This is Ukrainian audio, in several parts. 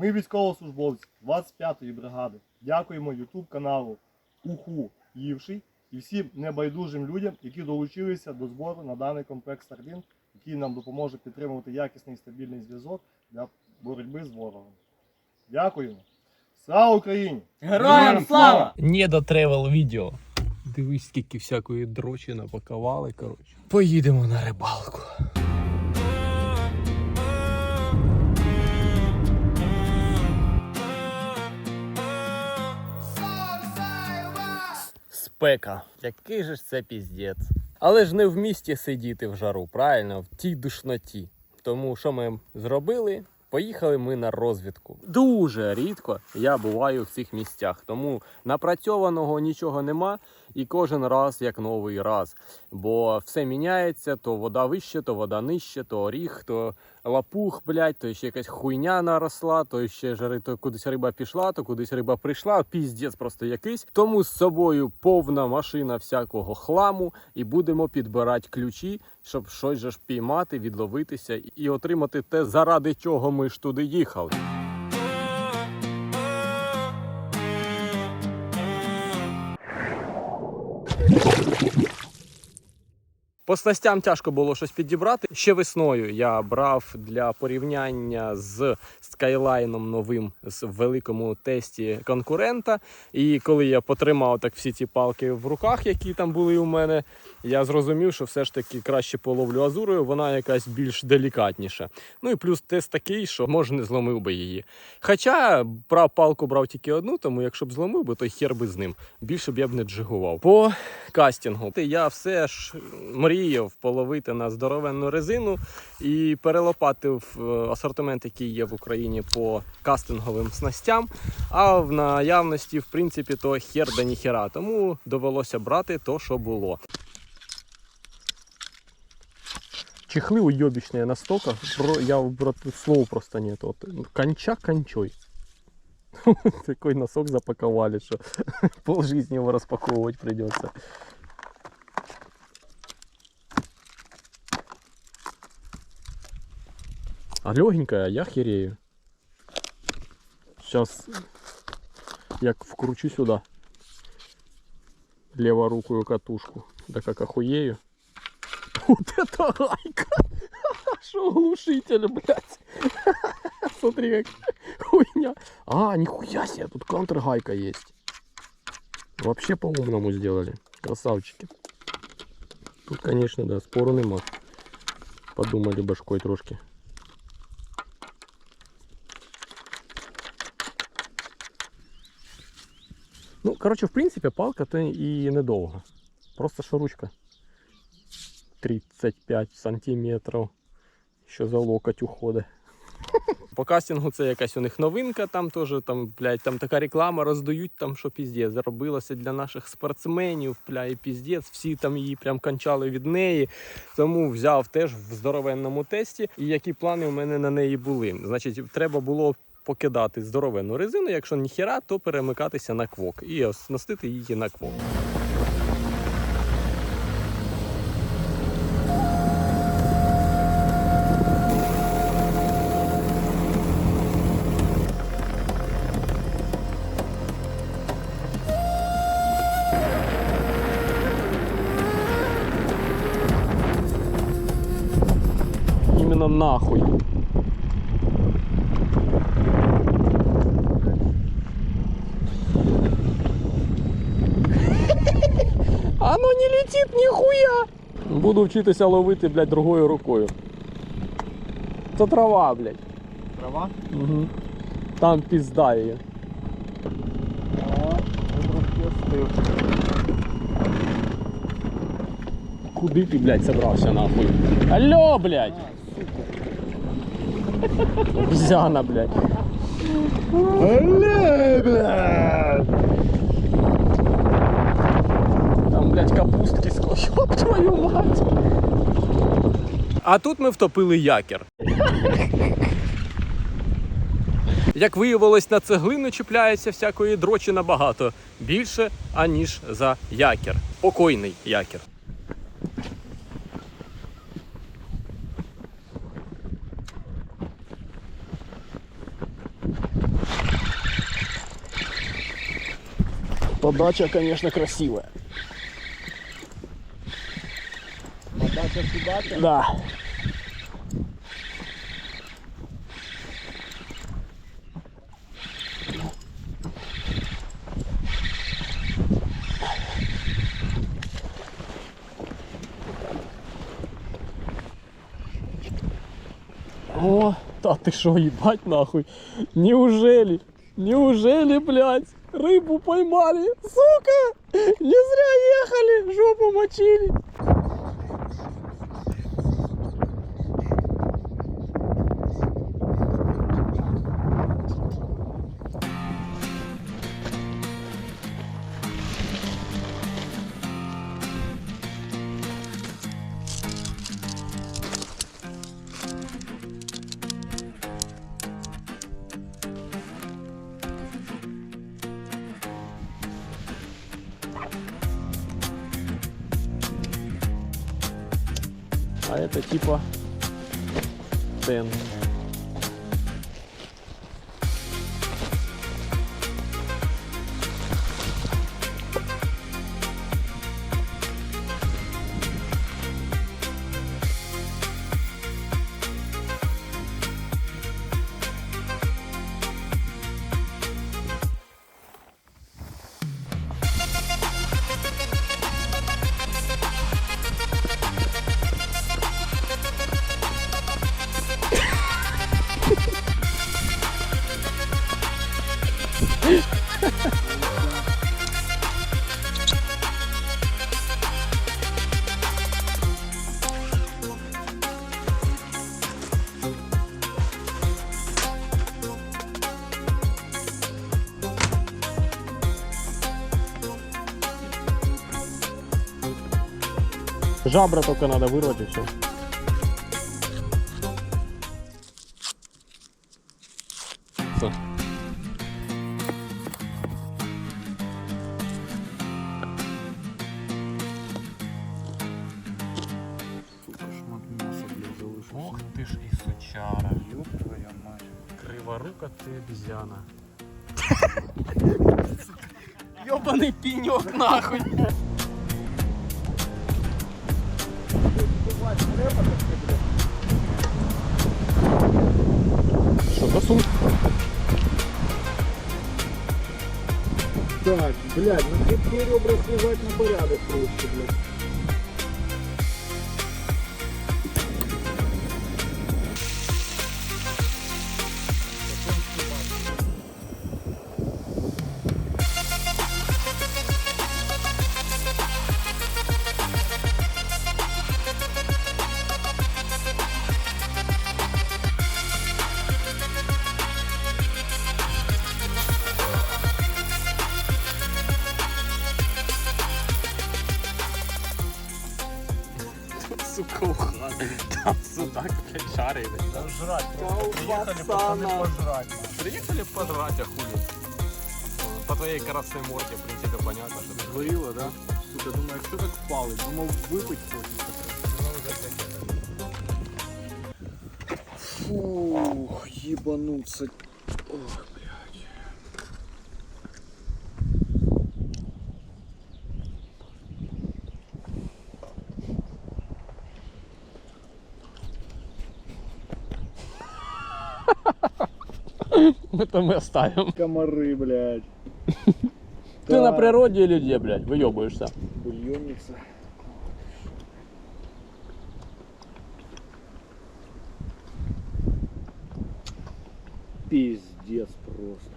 Ми військовослужбовці 25-ї бригади. Дякуємо YouTube каналу Уху Ївший і всім небайдужим людям, які долучилися до збору на даний комплект Старлін, який нам допоможе підтримувати якісний і стабільний зв'язок для боротьби з ворогом. Дякуємо! Слава Україні! Героям слава! Не до тревел відео. Дивись, скільки всякої дрочі напакували, коротше. Поїдемо на рибалку. Спека. Який же ж це піздець. Але ж не в місті сидіти в жару, правильно, в тій душноті. Тому що ми зробили? Поїхали ми на розвідку. Дуже рідко я буваю в цих місцях, тому напрацьованого нічого нема, і кожен раз як новий раз. Бо все міняється: то вода вище, то вода нижче, то оріг, то лапух, блядь, то ще якась хуйня наросла, то ще жари, то кудись риба пішла, то кудись риба прийшла. Піздець просто якийсь. Тому з собою повна машина всякого хламу, і будемо підбирати ключі, щоб щось же ж піймати, відловитися і отримати те, заради чого ми ж туди їхали. По снастям тяжко було щось підібрати. Ще весною я брав для порівняння з скайлайном новим з великому тесті конкурента. І коли я потримав так всі ці палки в руках, які там були у мене, я зрозумів, що все ж таки краще половлю азурою, вона якась більш делікатніша. Ну і плюс тест такий, що може не зломив би її. Хоча брав палку брав тільки одну, тому якщо б зломив би, то хер би з ним. Більше б я б не джигував. По кастингу я все ж мріяв половити на здоровенну резину і перелопатив е, асортимент, який є в Україні по кастинговим снастям. А в наявності, в принципі, то хер да ніхера. Тому довелося брати то, що було. Чехлы уебищные настолько, про, я брат, слов просто нет. Вот, конча кончой. Такой носок запаковали, что пол жизни его распаковывать придется. А легенькая, я херею. Сейчас як вкручу сюда леворукую катушку. Да как охуею. Вот это гайка! Что глушитель, блядь? Смотри, как хуйня. А, нихуя себе, тут контргайка есть. Вообще по-умному сделали. Красавчики. Тут, конечно, да, спору нема. Подумали башкой трошки. Короче, в принципе, палка то і недовга. Просто що ручка 35 сантиметрів. Що за локоть уходить. По кастингу це якась у них новинка, там теж там, блядь, там така реклама роздають, там що піздець. Заробилося для наших спортсменів, бля, і піздець, всі там її прям кончали від неї. Тому взяв теж в здоровенному тесті. І які плани у мене на неї були. Значить, треба було покидати здоровенну резину, якщо ніхера, то перемикатися на квок і оснастити її на квок. Нахуй. Буду вчитися ловити, блядь, другою рукою. Це трава, блядь. Трава? Угу. Там пізда її. Куди ти, блядь, собрався нахуй? Алло, блядь! Обезьяна, блядь. Алло, блядь! блядь, капустки скло. Твою мать! А тут ми втопили якір. Як виявилось, на цеглину чіпляється всякої дрочі набагато більше, аніж за якір. Покойний якір. Подача, конечно, красивая. Да. О, та ти що, їбать нахуй? Неужели? Неужели, блядь? Рыбу поймали? Сука! Не зря ехали, жопу мочили. А это типа тен. Жабра только надо вырвать и все. Блядь, ну ты ребра срезать на порядок лучше, блядь. Там судак, блядь, шарили. Жрать. Приехали пацаны пожрать. Приехали пожрать, а хули. По твоей красной морде, в принципе, понятно, что ты Зварила, да? Сука, думаю, що так впали? Думав, випить хочеться. Фух, ебануться. Это мы оставим. Комары, блядь. Ты на природе или где, блядь, выебываешься? Бульонница. Пиздец просто.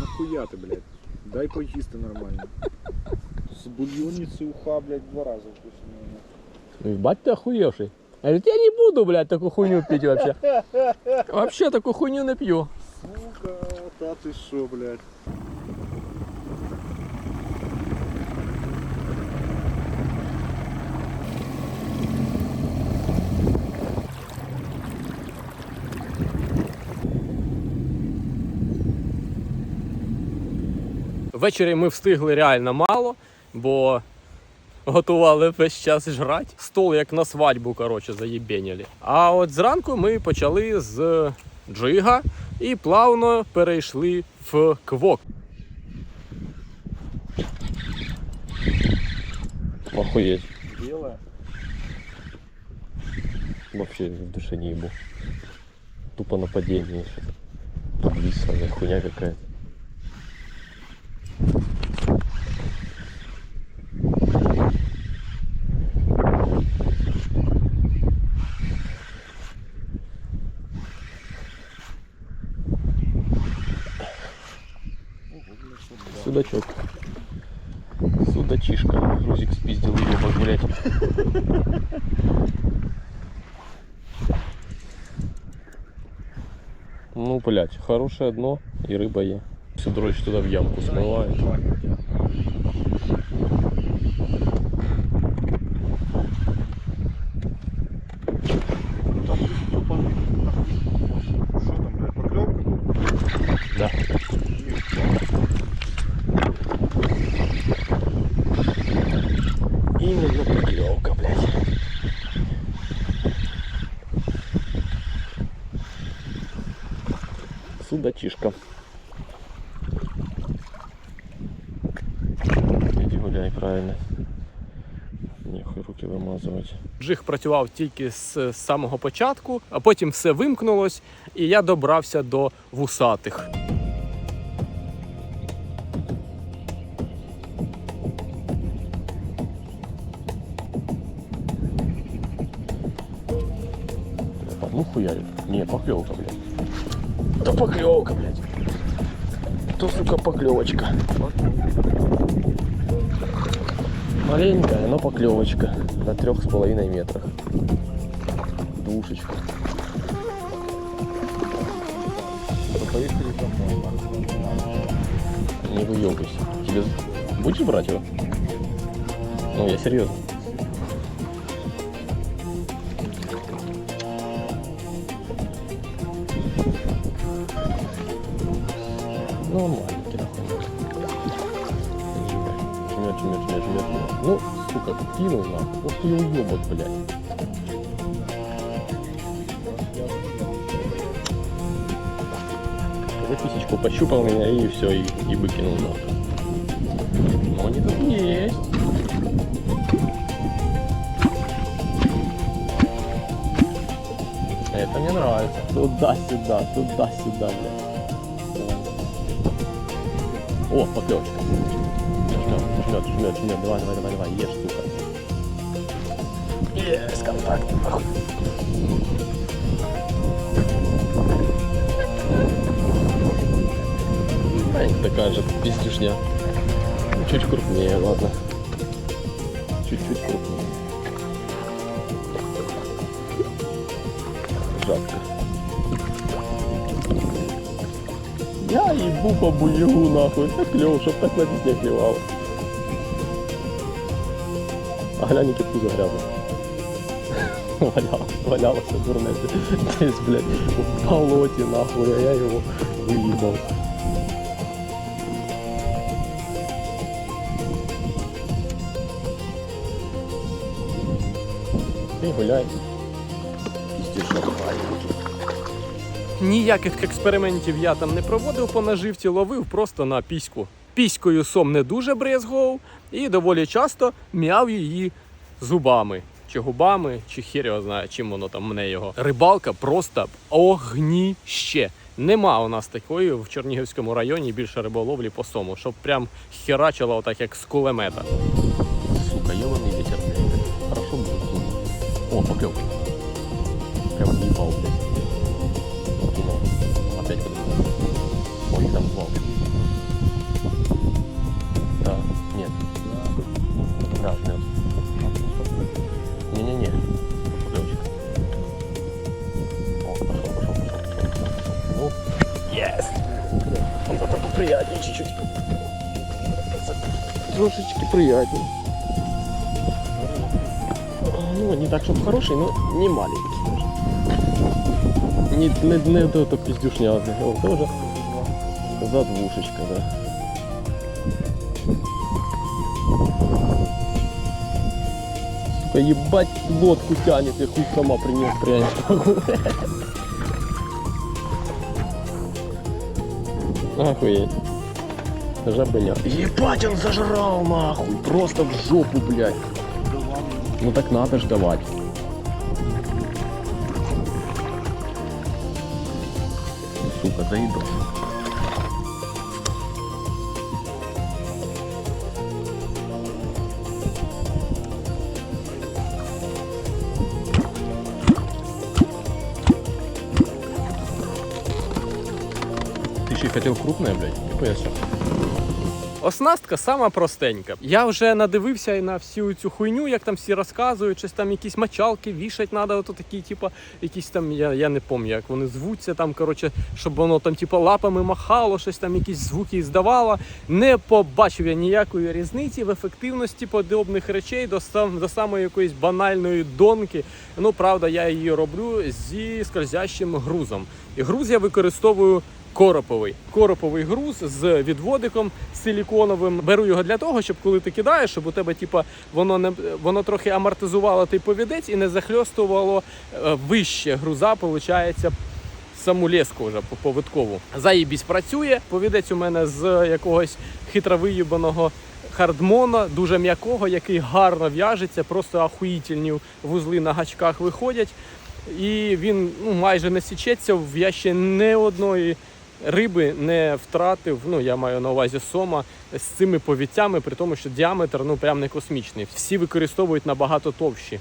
Нахуя ты, блядь? Дай поїсти нормально. З бульонниці уха, блядь, два рази вкуснее. Ну, ебать ты охуевший. А говорит, я не буду, блядь, такую хуйню пить вообще. Вообще такую хуйню не пью. Сука, та ти шо, блядь. Ввечері ми встигли реально мало, бо готували весь час жрати. Стол як на свадьбу, коротше, заєбеняли. А от зранку ми почали з джига. і плавно перейшли в квок. Охуеть. Біле. Вообще в душе не ебу. Тупо нападение. Подвисла, хуйня какая-то. Судачок. Судачишка. Грузик спиздил ебак, блядь. Ну, блядь, хорошее дно и рыба е. Все дрочь туда в ямку смывает. Вымазывать. Джиг працював тільки з самого початку, а потім все вимкнулось, і я добрався до вусатих. Ну хуярит. Не, поклевка, блядь. Да поклевка, блядь. То, сука, поклевочка. Маленькая, но поклевочка. На трех с половиной метрах. Душечка. Домой. Не выебывайся. Тебе будешь брать его? Ну, я серьезно. Ну, Сука, кинул нахуй. Вот ты уебок, блядь. За писечку пощупал меня и все, и, и выкинул нахуй. Но они тут есть. Это мне нравится. Туда-сюда, туда-сюда, блядь. О, поклевочка. Жмет, жмет, жмет. Давай, давай, давай, давай, ешь, сука. Есть контакт. Охуй. Маленькая такая же пиздюшня. Чуть крупнее, ладно. Чуть-чуть крупнее. Жадко. Я ебу по буегу нахуй. Так клево, чтоб так на дне клевало. Глянь, кипку загрязла. Валялась, валялася дурне. Десь, блядь, в болоті нахуй, а я його виїбав. Ти гуляй. Піздіша маленький. Ніяких експериментів я там не проводив по наживці, ловив просто на піську. Піською сом не дуже брезгував і доволі часто м'яв її зубами. Чи губами, чи хір його знає, чим воно там мене його. Рибалка просто огніще. Нема у нас такої в Чернігівському районі більше риболовлі по сому, щоб прям херачило отак, як з кулемета. Сука, ебаный ветер, блядь. Хорошо будет. О, поклевка. Прям ебал, блядь. Опять. Ой, там два. Yes! Вот это поприятнее чуть-чуть. Трошечки приятнее. Ну, не так, чтобы хороший, но не маленький. Не, не, не вот это пиздюшня, он тоже за двушечка, да. Сука, ебать лодку тянет, я хуй сама принес, прям Охуеть. Жабыня. Ебать, он зажрал нахуй. Просто в жопу, блядь. Ну так надо ж давать. Сука, заебал. Хотел крупное, блядь? Нихуя себе. Оснастка сама простенька. Я вже надивився і на всю цю хуйню, як там всі розказують, щось там якісь мочалки вішать треба, ото такі, типа, якісь там, я, я не пам'ятаю, як вони звуться там, коротше, щоб воно там, типа, лапами махало, щось там, якісь звуки здавало. Не побачив я ніякої різниці в ефективності подобних речей до, сам, до самої якоїсь банальної донки. Ну, правда, я її роблю зі скользящим грузом. І груз я використовую короповий. Короповий груз з відводиком силіконовим. Беру його для того, щоб коли ти кидаєш, щоб у тебе типа воно не воно трохи амортизувало той повідець і не захльостувало е, вище груза, виходить, саму леску вже по- повиткову. Заїбісь працює. Повідець у мене з якогось хитро виїбаного хардмона, дуже м'якого, який гарно в'яжеться, просто ахуїтельні вузли на гачках виходять. І він ну, майже не січеться. Я ще не одної риби не втратив. Ну, я маю на увазі сома з цими повіттями, при тому, що діаметр ну прям не космічний. Всі використовують набагато товщі.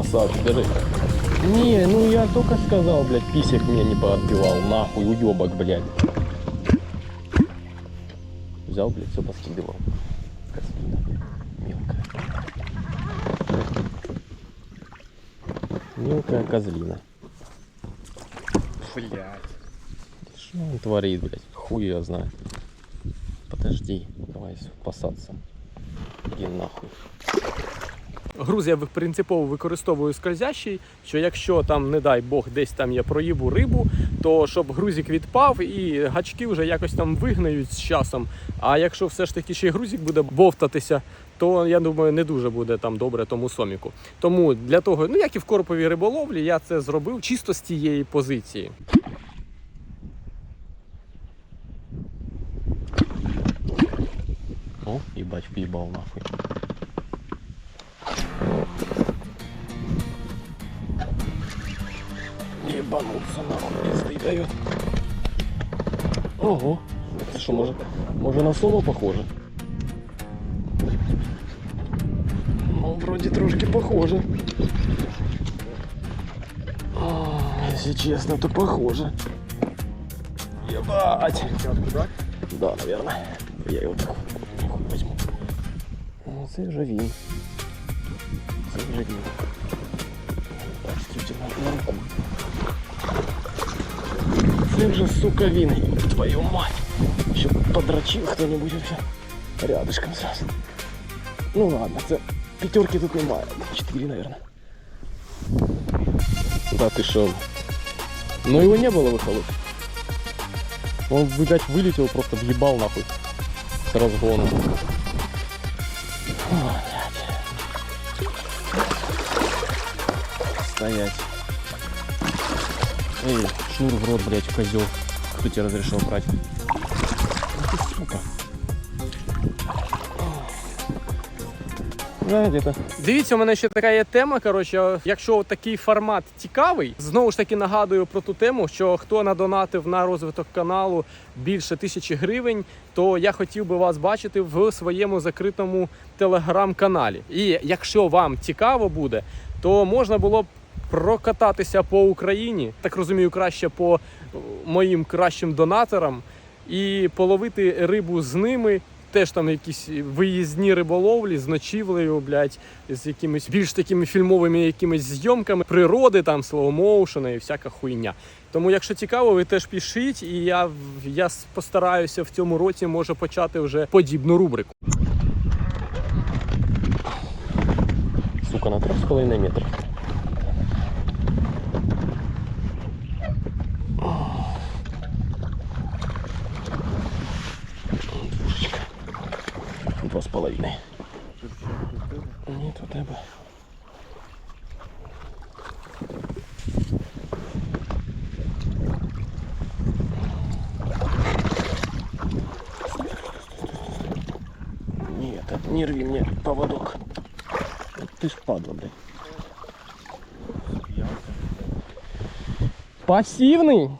Красавчик, даже. Не, ну я только сказал, блядь, писек мне не поотбивал. Нахуй, уебок, блядь. Взял, блядь, все поскидывал. Козлина, мелкая. Мелкая козлина. Блядь. Что он творит, блядь? Хуй я знаю. Подожди, давай спасаться. Иди нахуй. Груз я принципово використовую скользящий, що якщо там, не дай Бог, десь там я проїбу рибу, то щоб грузик відпав і гачки вже якось там вигнають з часом. А якщо все ж таки ще й грузик буде бовтатися, то я думаю, не дуже буде там добре тому соміку. Тому для того, ну як і в короповій риболовлі, я це зробив чисто з тієї позиції. О, ебать, въебал нахуй. Ебануться нахуй, пизды дает. Ого. Это что, может, может на соло похоже? Ну, вроде трошки похоже. А, Если честно, то похоже. Ебать. Да, наверное. Я его так возьму. Ну, це вже він. Це вже він. Бачите, на руку. Це вже, сука. Ёб Твою мать. Щоб подрочив хто-нибудь вообще рядышком сразу. Ну ладно, це пятерки тут немає. Четыре, наверное. Да ты шо? Но его не было выхолот. Он, видать, вылетел, просто въебал нахуй. С разгоном. О, блядь. Стоять. Эй, шнур в рот, блядь, козел. Кто тебе разрешил брать? Ты, сука. Дивіться, у мене ще така є тема. Коротше, якщо такий формат цікавий, знову ж таки нагадую про ту тему, що хто надонатив на розвиток каналу більше тисячі гривень, то я хотів би вас бачити в своєму закритому телеграм-каналі. І якщо вам цікаво буде, то можна було б прокататися по Україні, так розумію, краще по е, моїм кращим донаторам, і половити рибу з ними теж там якісь виїзні риболовлі з ночівлею, блядь, з якимись більш такими фільмовими якимись зйомками природи, там слоумоушена і всяка хуйня. Тому, якщо цікаво, ви теж пишіть, і я, я постараюся в цьому році може почати вже подібну рубрику. Сука, на 3,5 метра. Двушечка. Два з половиною. Ні, то тебе. Нет, не рви мне поводок. Ты ж падла, блядь. Пасивний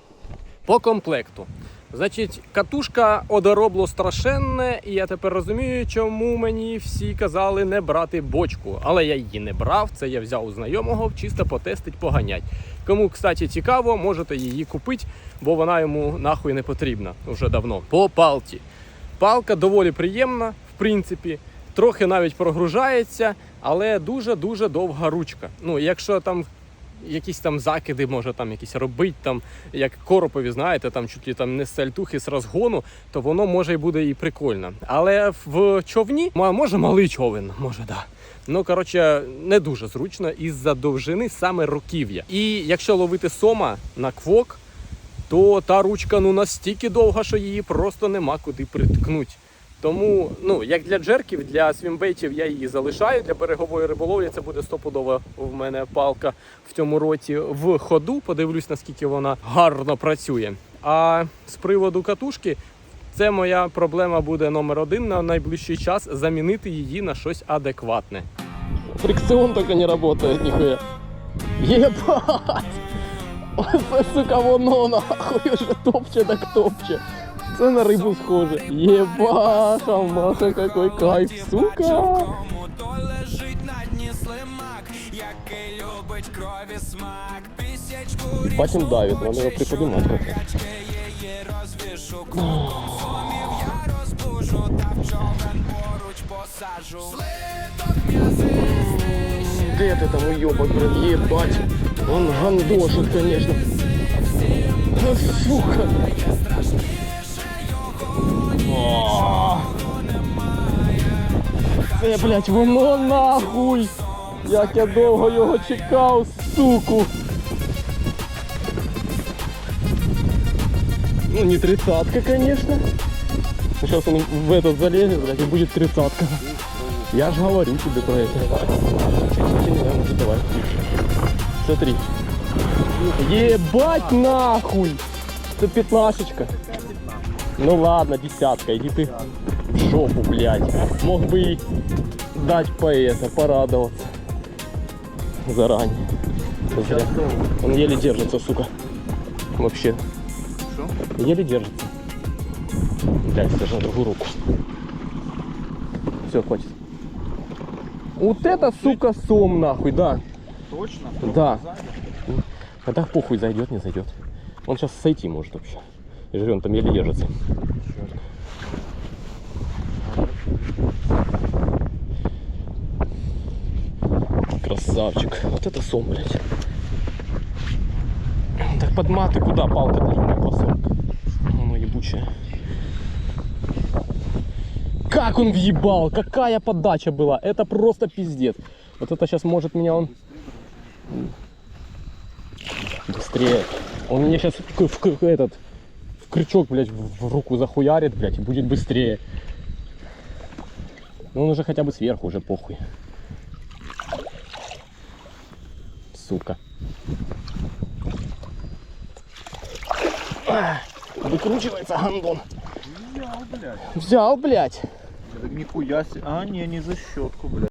по комплекту. Значить, катушка одоробло страшенне, і я тепер розумію, чому мені всі казали не брати бочку. Але я її не брав, це я взяв у знайомого чисто потестить, поганять. Кому, кстати, цікаво, можете її купити, бо вона йому нахуй не потрібна вже давно. По палці. Палка доволі приємна, в принципі, трохи навіть прогружається, але дуже-дуже довга ручка. Ну, якщо там якісь там закиди може там якісь робити, там, як коропові, знаєте, там чуть ли там не з сальтухи з розгону, то воно може і буде і прикольно. Але в човні, може малий човен, може да. Ну, коротше, не дуже зручно із-за довжини саме руків'я. І якщо ловити сома на квок, то та ручка ну настільки довга, що її просто нема куди приткнути. Тому, ну, як для джерків, для свімбейтів я її залишаю. Для берегової риболовлі це буде стопудова в мене палка в цьому році в ходу. Подивлюсь, наскільки вона гарно працює. А з приводу катушки, це моя проблема буде номер один на найближчий час замінити її на щось адекватне. Фрикцион только не работает, нихуя. Ебать! Оце, сука, воно нахуй уже топче так топче. Це на рибу схоже. Єбаха, маха, какой кайф, сука! То лежить на дні слимак, який любить крові смак. Пісячку Бачим давить, надо його м'язистий, Где ты там уебок, блин, ебать? Он гандошит, конечно. Сука! О! Це, блядь, воно нахуй! Як я довго його чекав, суку! Ну, не тридцатка, конечно. Сейчас он в этот залезет, блядь, и будет тридцатка. Я же говорю тебе про это. Давай. Смотри. Ебать нахуй! Это пятнашечка. Ну ладно, десятка, иди ты в жопу, блядь. Мог бы и дать по это, порадоваться. Заранее. Зря. Он еле держится, сука. Вообще. Еле держится. Блядь, даже на другую руку. Все, хватит. Вот это, сука, сом нахуй, да. Точно? Да. Когда похуй зайдет, не зайдет. Он сейчас сойти может вообще. И же он там еле держится. Красавчик. Вот это сом, блядь. Так под маты куда палка длинная, пасок. Ну, ебучая. Как он въебал! Какая подача была! Это просто пиздец. Вот это сейчас может меня он... Быстрее. Он мне сейчас в, в- в- этот крючок, блядь, в, руку захуярит, блядь, и будет быстрее. Ну он уже хотя бы сверху, уже похуй. Сука. Выкручивается гандон. Взял, блядь. Взял, блядь. Нихуя себе. А, не, не за щетку, блядь.